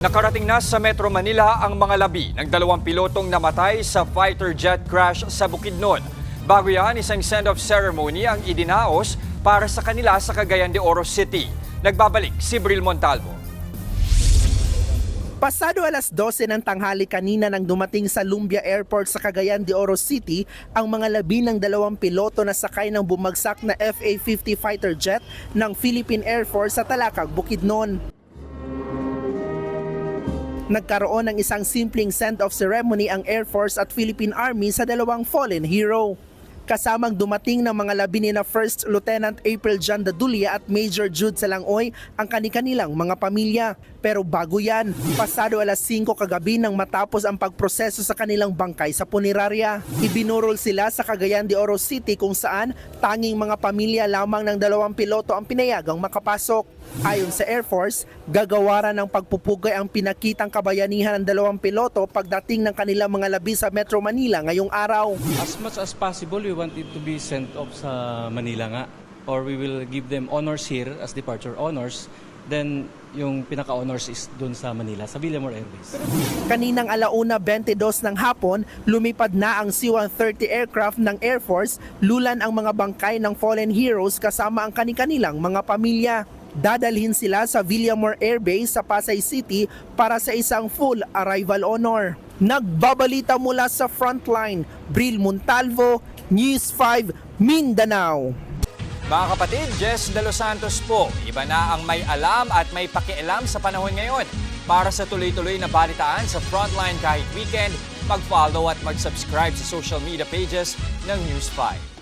Nakarating na sa Metro Manila ang mga labi ng dalawang pilotong namatay sa fighter jet crash sa Bukidnon. Bago yan, isang send-off ceremony ang idinaos para sa kanila sa Cagayan de Oro City. Nagbabalik si Bril Montalvo. Pasado alas 12 ng tanghali kanina nang dumating sa Lumbia Airport sa Cagayan de Oro City ang mga labi ng dalawang piloto na sakay ng bumagsak na FA-50 fighter jet ng Philippine Air Force sa Talakag, Bukidnon. Nagkaroon ng isang simpleng send-off ceremony ang Air Force at Philippine Army sa dalawang fallen hero. Kasamang dumating ng mga labi ni na First Lieutenant April John Dadulia at Major Jude Salangoy ang kani-kanilang mga pamilya. Pero bago yan, pasado alas 5 kagabi nang matapos ang pagproseso sa kanilang bangkay sa punerarya. Ibinurol sila sa Cagayan de Oro City kung saan tanging mga pamilya lamang ng dalawang piloto ang pinayagang makapasok. Ayon sa Air Force, gagawaran ng pagpupugay ang pinakitang kabayanihan ng dalawang piloto pagdating ng kanilang mga labi sa Metro Manila ngayong araw. As much as possible, we want it to be sent off sa Manila nga. Or we will give them honors here as departure honors. Then, yung pinaka-honors is dun sa Manila, sa Villamor Airways. Kaninang alauna 22 ng hapon, lumipad na ang C-130 aircraft ng Air Force, lulan ang mga bangkay ng fallen heroes kasama ang kanilang mga pamilya. Dadalhin sila sa Villamor Air Base sa Pasay City para sa isang full arrival honor. Nagbabalita mula sa frontline, Bril Montalvo, News 5, Mindanao. Mga kapatid, Jess De Los Santos po. Iba na ang may alam at may pakialam sa panahon ngayon. Para sa tuloy-tuloy na balitaan sa Frontline kahit weekend, mag-follow at mag-subscribe sa social media pages ng News 5.